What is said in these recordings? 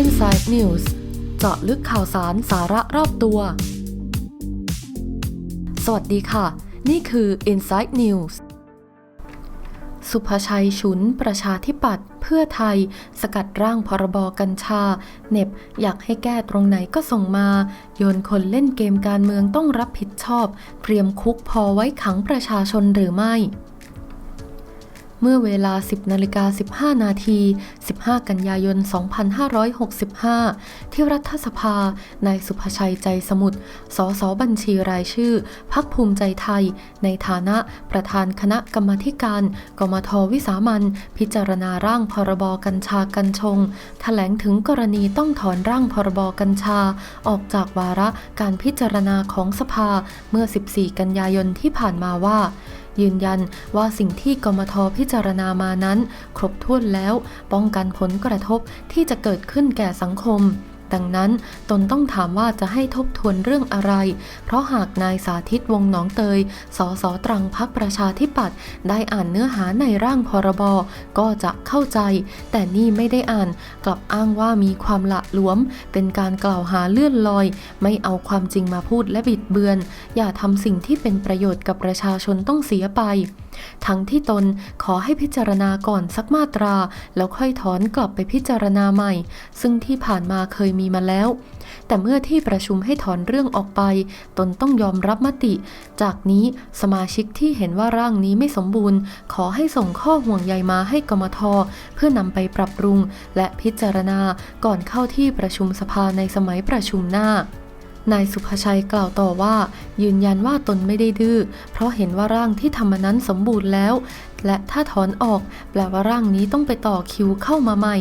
Inside News เจาะลึกข่าวสารสาระรอบตัว สวัสดีค่ะ นี่คือ Inside News สุภชัยฉุน ประชาธิปัตย์เพื่อไทย สกัดร่างพรบกัญชา เน็บ อยากให้แก้ตรงไหนก็ส่งมา โยนคนเล่นเกมการเมืองต้องรับผิดชอบ เตรียมคุกพอไว้ขังประชาชนหรือไม่ เมื่อเวลา 10นาฬิกา15 นาที 15 กันยายน 2565 ที่รัฐสภา นายสุภชัยใจสมุทร สสบัญชีรายชื่อ พักภูมิใจไทย ในฐานะประธานคณะกรรมธิการ กมทวิสามันพิจารณาร่างพรบกัญชากัญชงแถลงถึงกรณีต้องถอนร่างพรบกัญชา ออกจากวาระการพิจารณาของสภาเมื่อ 14 กันยายนที่ผ่านมาว่า ยืนยันว่าสิ่งที่กมทพิจารณามานั้น ครบถ้วนแล้ว ป้องกันผลกระทบที่จะเกิดขึ้นแก่สังคม ดังนั้น ตนต้องถามว่าจะให้ทบทวนเรื่องอะไร เพราะหากนายสาธิตวงหนองเตย สสตรังพักประชาธิปัตย์ได้อ่านเนื้อหาในร่างพรบ ก็จะเข้าใจ แต่นี่ไม่ได้อ่าน กลับอ้างว่ามีความละหลวม เป็นการกล่าวหาเลื่อนลอย ไม่เอาความจริงมาพูดและบิดเบือน อย่าทำสิ่งที่เป็นประโยชน์กับประชาชนต้องเสียไปทั้งที่ตนขอให้พิจารณาก่อนสักมาตรา แล้วค่อยถอนกลับไปพิจารณาใหม่ ซึ่งที่ผ่านมาเคยมีมาแล้ว แต่เมื่อที่ประชุมให้ถอนเรื่องออกไป ตนต้องยอมรับมติ จากนี้สมาชิกที่เห็นว่าร่างนี้ไม่สมบูรณ์ ขอให้ส่งข้อห่วงใยมาให้กมท เพื่อนำไปปรับปรุง และพิจารณาก่อนเข้าที่ประชุมสภาในสมัยประชุมหน้านายสุภชัยกล่าวต่อว่า ยืนยันว่าตนไม่ได้ดื้อ เพราะเห็นว่าร่างที่ทำมานั้นสมบูรณ์แล้ว และถ้าถอนออก แปลว่าร่างนี้ต้องไปต่อคิวเข้ามาใหม่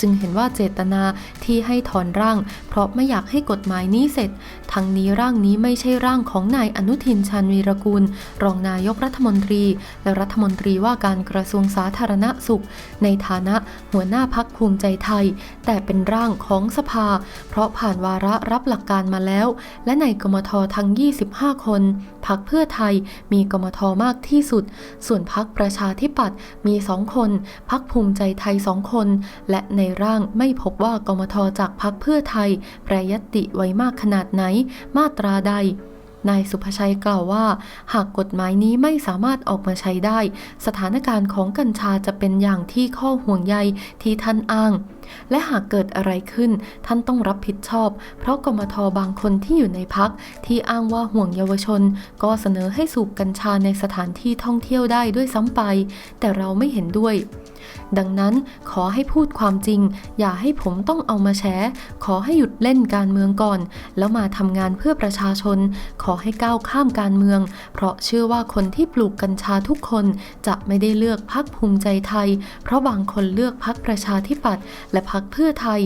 จึงเห็นว่าเจตนาที่ให้ถอนร่าง เพราะไม่อยากให้กฎหมายนี้เสร็จ ทั้งนี้ร่างนี้ไม่ใช่ร่างของนายอนุทินชาญวีรกุลรองนายกรัฐมนตรี และรัฐมนตรีว่าการกระทรวงสาธารณสุข ในฐานะหัวหน้าพักภูมิใจไทย แต่เป็นร่างของสภา เพราะผ่านวาระรับหลักการมาแล้ว และในกมททั้ง 25 คนพักเพื่อไทยมีกมทมากที่สุด ส่วนพักประชาธิปัตย์มีสองคนพักภูมิใจไทยสองคน และในร่างไม่พบว่ากมทจากพักเพื่อไทย แปรยตติไว้มากขนาดไหน มาตราใด นายสุภชัยกล่าวว่า หากกฎหมายนี้ไม่สามารถออกมาใช้ได้ สถานการณ์ของกัญชาจะเป็นอย่างที่ข้อห่วงใยที่ท่านอ้าง และหากเกิดอะไรขึ้นท่านต้องรับผิดชอบ เพราะกมทบางคนที่อยู่ในพักที่อ้างว่าห่วงเยาวชน ก็เสนอให้สูบกัญชาในสถานที่ท่องเที่ยวได้ด้วยซ้ำไป แต่เราไม่เห็นด้วย ดังนั้นขอให้พูดความจริง อย่าให้ผมต้องเอามาแฉขอให้หยุดเล่นการเมืองก่อน แล้วมาทำงานเพื่อประชาชน ขอให้ก้าวข้ามการเมือง เพราะเชื่อว่าคนที่ปลูกกัญชาทุกคนจะไม่ได้เลือกพักภูมิใจไทย เพราะบางคนเลือกพักประชาธิปัตย์และพักเพื่อไทย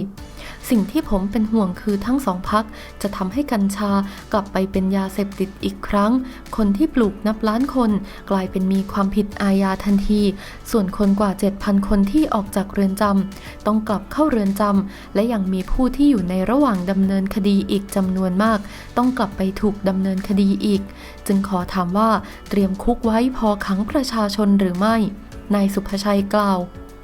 สิ่งที่ผมเป็นห่วงคือทั้งสองพักจะทำให้กัญชากลับไปเป็นยาเสพติดอีกครั้ง คนที่ปลูกนับล้านคน กลายเป็นมีความผิดอาญาทันที ส่วนคนกว่า 7,000 คนที่ออกจากเรือนจำต้องกลับเข้าเรือนจำและยังมีผู้ที่อยู่ในระหว่างดำเนินคดีอีกจำนวนมาก ต้องกลับไปถูกดำเนินคดีอีก จึงขอถามว่าเตรียมคุกไว้พอขังประชาชนหรือไม่นายสุภชัยกล่าว